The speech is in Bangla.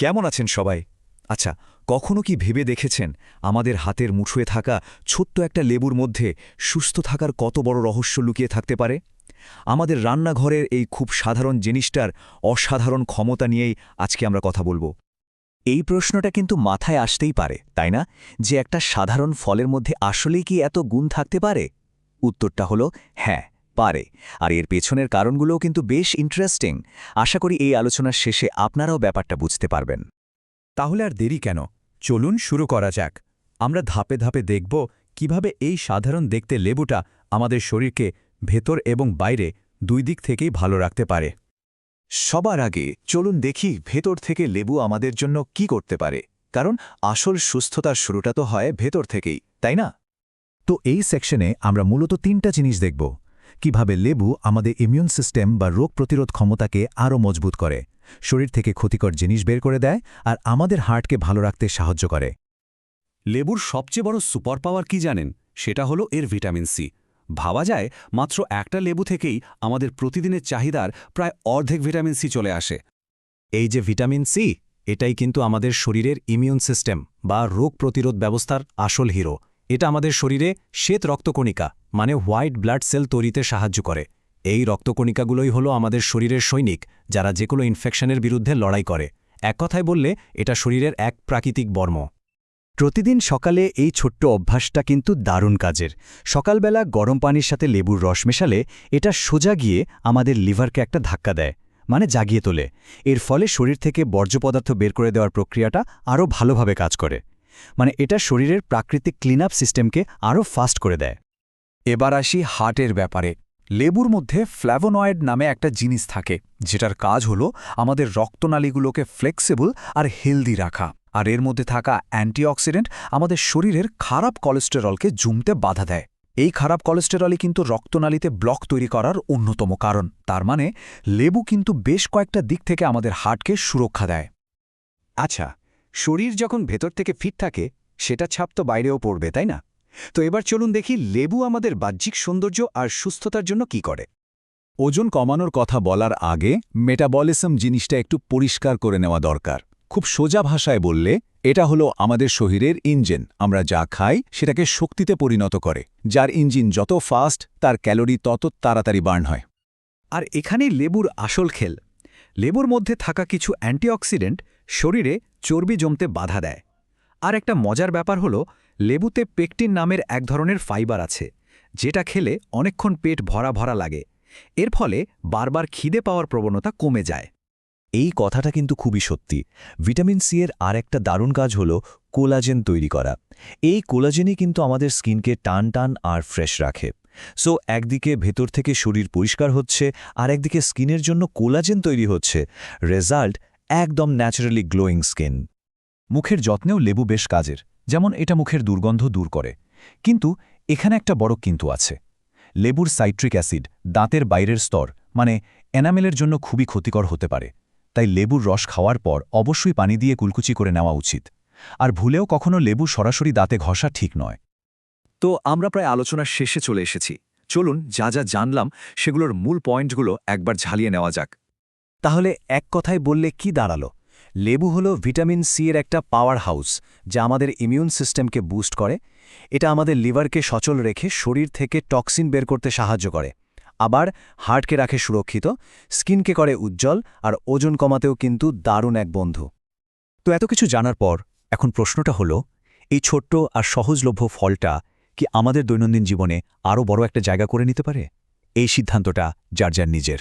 কেমন আছেন সবাই? আচ্ছা কখনো কি ভেবে দেখেছেন আমাদের হাতের মুঠোয় থাকা ছোট্ট একটা লেবুর মধ্যে সুস্থ থাকার কত বড় রহস্য লুকিয়ে থাকতে পারে? আমাদের রান্নাঘরের এই খুব সাধারণ জিনিসটার অসাধারণ ক্ষমতা নিয়েই আজকে আমরা কথা বলব। এই প্রশ্নটা কিন্তু মাথায় আসতেই পারে, তাই না? যে একটা সাধারণ ফলের মধ্যে আসলেই কি এত গুণ থাকতে পারে? উত্তরটা হলো হ্যাঁ। পারে। আর এর পেছনের কারণগুলোও কিন্তু বেশ ইন্টারেস্টিং আশা করি এই আলোচনার শেষে আপনারাও ব্যাপারটা বুঝতে পারবেন। তাহলে আর দেরি কেন? চলুন শুরু করা যাক। আমরা ধাপে ধাপে দেখব কীভাবে এই সাধারণ দেখতে লেবুটা আমাদের শরীরকে ভেতর এবং বাইরে দুই দিক থেকেই ভালো রাখতে পারে। সবার আগে চলুন দেখি ভেতর থেকে লেবু আমাদের জন্য কি করতে পারে। কারণ আসল সুস্থতার শুরুটা তো হয় ভেতর থেকেই, তাই না? তো এই সেকশনে আমরা মূলত তিনটা জিনিস দেখব। কীভাবে লেবু আমাদের ইমিউন সিস্টেম বা রোগ প্রতিরোধ ক্ষমতাকে আরও মজবুত করে শরীর থেকে ক্ষতিকর জিনিস বের করে দেয় আর আমাদের হার্টকে ভালো রাখতে সাহায্য করে। লেবুর সবচেয়ে বড় সুপার পাওয়ার কি জানেন? সেটা হলো এর ভিটামিন সি। ভাবা যায় মাত্র একটা লেবু থেকেই আমাদের প্রতিদিনের চাহিদার প্রায় অর্ধেক ভিটামিন সি চলে আসে। এই যে ভিটামিন সি এটাই কিন্তু আমাদের শরীরের ইমিউন সিস্টেম বা রোগ প্রতিরোধ ব্যবস্থার আসল হিরো এটা আমাদের শরীরে শ্বেত রক্তকণিকা। মানে হোয়াইট ব্লাড সেল তৈরিতে সাহায্য করে। এই রক্তকণিকাগুলোই হলো আমাদের শরীরের সৈনিক, যারা যে কোনো ইনফেকশনের বিরুদ্ধে লড়াই করে। এক কথায় বললে, এটা শরীরের এক প্রাকৃতিক বর্ম। প্রতিদিন সকালে এই ছোট্ট অভ্যাসটা কিন্তু দারুণ কাজের। সকালবেলা গরম পানির সাথে লেবুর রস মেশালে এটা সোজা গিয়ে আমাদের লিভারকে একটা ধাক্কা দেয় মানে জাগিয়ে তোলে। এর ফলে শরীর থেকে বর্জ্য পদার্থ বের করে দেওয়ার প্রক্রিয়াটা আরও ভালোভাবে কাজ করে। মানে এটা শরীরের প্রাকৃতিক ক্লিন সিস্টেমকে আরও ফাস্ট করে দেয়। এবার আসি হার্টের ব্যাপারে। লেবুর মধ্যে ফ্ল্যাভোনয়েড নামে একটা জিনিস থাকে, যেটার কাজ হলো আমাদের রক্তনালীগুলোকে ফ্লেক্সিবল আর হেলদি রাখা। আর এর মধ্যে থাকা অ্যান্টিঅক্সিডেন্ট আমাদের শরীরের খারাপ কোলেস্টেরলকে জমতে বাধা দেয়। এই খারাপ কোলেস্টেরলই কিন্তু রক্তনালীতে ব্লক তৈরি করার অন্যতম কারণ। তার মানে লেবু কিন্তু বেশ কয়েকটা দিক থেকে আমাদের হার্টকে সুরক্ষা দেয়। আচ্ছা শরীর যখন ভেতর থেকে ফিট থাকে, সেটা ছাপ তো বাইরেও পড়বে, তাই না? তো এবার চলুন দেখি লেবু আমাদের বাহ্যিক সৌন্দর্য আর সুস্থতার জন্য কি করে। ওজন কমানোর কথা বলার আগে মেটাবলিজম জিনিসটা একটু পরিষ্কার করে নেওয়া দরকার। খুব সোজা ভাষায় বললে, এটা হলো আমাদের শরীরের ইঞ্জিন। আমরা যা খাই সেটাকে শক্তিতে পরিণত করে। যার ইঞ্জিন যত ফাস্ট, তার ক্যালোরি তত তাড়াতাড়ি বার্ন হয়। আর এখানেই লেবুর আসল খেল। লেবুর মধ্যে থাকা কিছু অ্যান্টিঅক্সিডেন্ট শরীরে চর্বি জমতে বাধা দেয়। আর একটা মজার ব্যাপার হলো লেবুতে পেকটিন নামের এক ধরনের ফাইবার আছে, যেটা খেলে অনেকক্ষণ পেট ভরা ভরা লাগে। এর ফলে বারবার খিদে পাওয়ার প্রবণতা কমে যায়। এই কথাটা কিন্তু খুবই সত্যি। ভিটামিন সি এর আর একটা দারুণ কাজ হলো কোলাজেন তৈরি করা। এই কোলাজেনই কিন্তু আমাদের স্কিনকে টান টান আর ফ্রেশ রাখে। সো, একদিকে ভেতর থেকে শরীর পরিষ্কার হচ্ছে, আর একদিকে স্কিনের জন্য কোলাজেন তৈরি হচ্ছে। রেজাল্ট একদম ন্যাচারালি গ্লোয়িং স্কিন। মুখের যত্নেও লেবু বেশ কাজের। যেমন এটা মুখের দুর্গন্ধ দূর করে। কিন্তু এখানে একটা বড় কিন্তু আছে। লেবুর সাইট্রিক অ্যাসিড দাঁতের বাইরের স্তর মানে এনামেলের জন্য খুবই ক্ষতিকর হতে পারে। তাই লেবুর রস খাওয়ার পর অবশ্যই পানি দিয়ে কুলকুচি করে নেওয়া উচিত। আর ভুলেও কখনো লেবু সরাসরি দাঁতে ঘষা ঠিক নয়। তো আমরা প্রায় আলোচনার শেষে চলে এসেছি। চলুন যা যা জানলাম, সেগুলোর মূল পয়েন্টগুলো একবার ঝালিয়ে নেওয়া যাক। তাহলে এক কথায় বললে কি দাঁড়াল? লেবু হলো ভিটামিন সি এর একটা পাওয়ার হাউস যা আমাদের ইমিউন সিস্টেমকে বুস্ট করে। এটা আমাদের লিভারকে সচল রেখে শরীর থেকে টক্সিন বের করতে সাহায্য করে। আবার হার্টকে রাখে সুরক্ষিত স্কিনকে করে উজ্জ্বল, আর ওজন কমাতেও কিন্তু দারুণ এক বন্ধু। তো এত কিছু জানার পর এখন প্রশ্নটা হলো, এই ছোট্ট আর সহজলভ্য ফলটা কি আমাদের দৈনন্দিন জীবনে আরও বড় একটা জায়গা করে নিতে পারে? এই সিদ্ধান্তটা যার যার নিজের।